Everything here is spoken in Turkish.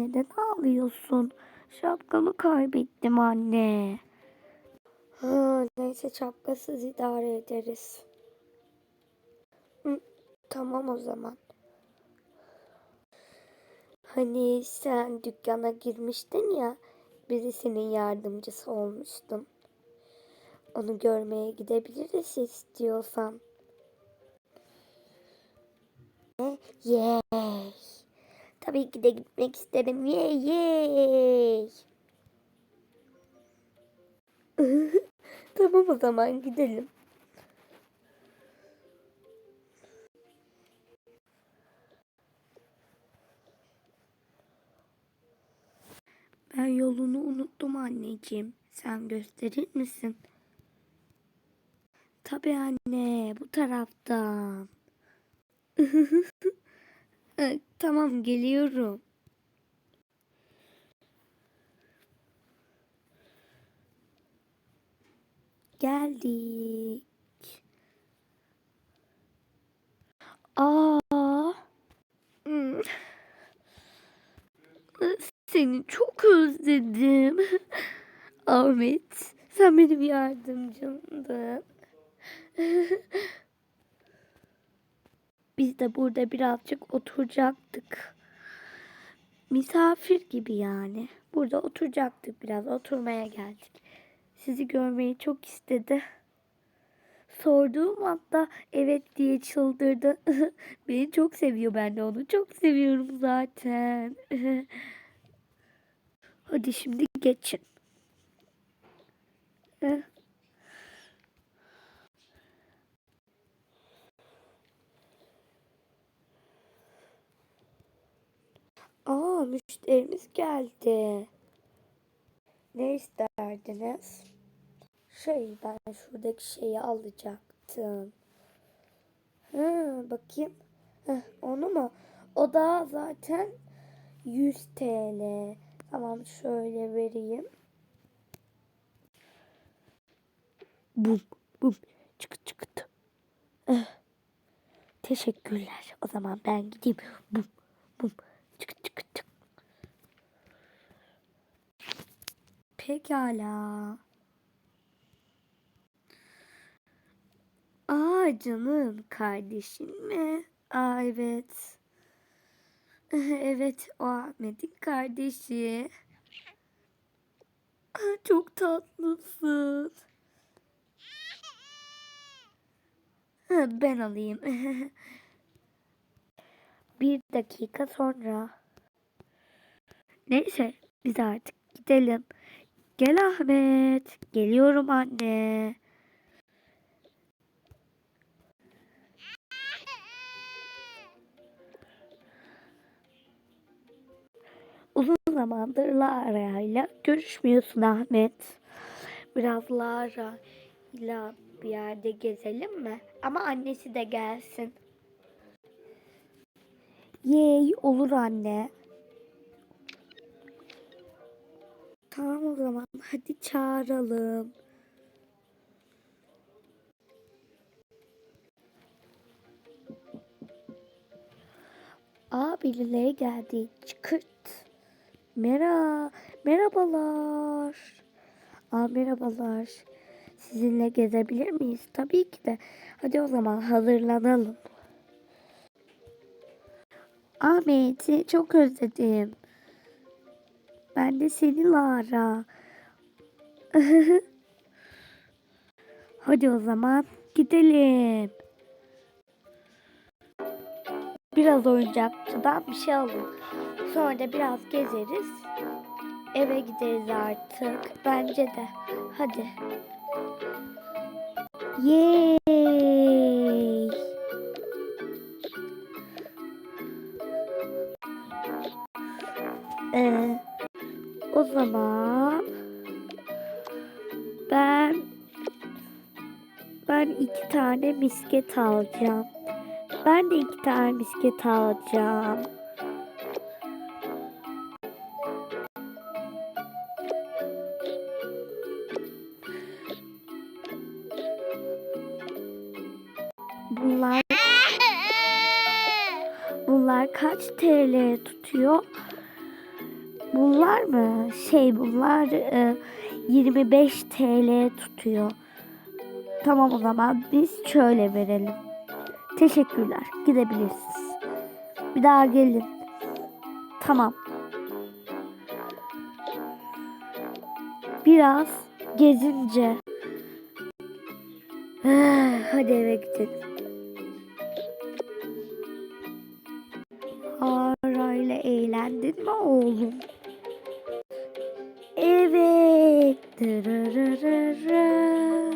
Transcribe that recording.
Neden ağlıyorsun? Şapkamı kaybettim anne. Ha, neyse şapkasız idare ederiz. Hı, tamam o zaman. Hani sen dükkana girmiştin ya, birisinin yardımcısı olmuştun. Onu görmeye gidebiliriz istiyorsan. Yey. Tabii ki de gitmek isterim. Yey yey. tamam o zaman gidelim. Ben yolunu unuttum anneciğim. Sen gösterir misin? Tabii anne, bu taraftan. E, tamam geliyorum. Geldik. Aa. Hmm. Seni çok özledim. Ahmet, sen benim yardımcımdın. Biz de burada birazcık oturacaktık. Misafir gibi yani. Burada oturacaktık biraz. Oturmaya geldik. Sizi görmeyi çok istedi. Sorduğum anda evet diye çıldırdı. Beni çok seviyor ben de onu çok seviyorum zaten. Hadi şimdi geçin. Eh. Müşterimiz geldi. Ne isterdiniz? Şey ben şuradaki şeyi alacaktım. Ha, bakayım. Heh, onu mu? O da zaten 100 TL. Tamam şöyle vereyim. Bum bum çıkıt. Eh, Teşekkürler. O zaman ben gideyim. Bum bum çıkıt çık. Pekala. Aa canım kardeşin mi? Aa evet. Evet o Ahmet'in kardeşi. Aa, Çok tatlısın. Ha, Ben alayım. Bir dakika sonra. Neyse biz artık gidelim. Gel Ahmet. Geliyorum anne. Uzun zamandır Lara ile görüşmüyorsun Ahmet. Biraz Lara ile bir yerde gezelim mi? Ama annesi de gelsin. Yey olur anne. Tamam o zaman hadi çağıralım. Aa birileri geldi. Çıkırt. Mera, merhabalar. Aa merhabalar. Sizinle gezebilir miyiz? Tabii ki de. Hadi o zaman hazırlanalım. Ahmet'i çok özledim. Ben de seni Lara. Hadi o zaman gidelim. Biraz oyuncakçıdan bir şey alın. Sonra da biraz gezeriz. Eve gideriz artık. Bence de. Hadi. Yay! Ee, o zaman ben ben iki tane misket alacağım. Ben de iki tane misket alacağım. Bunlar bunlar kaç TL tutuyor? Bunlar mı? Şey bunlar e, 25 TL tutuyor. Tamam o zaman biz şöyle verelim. Teşekkürler. Gidebilirsiniz. Bir daha gelin. Tamam. Biraz gezince. Hadi eve gidelim. Arayla eğlendin mi oğlum? Evet. Dırırırırı.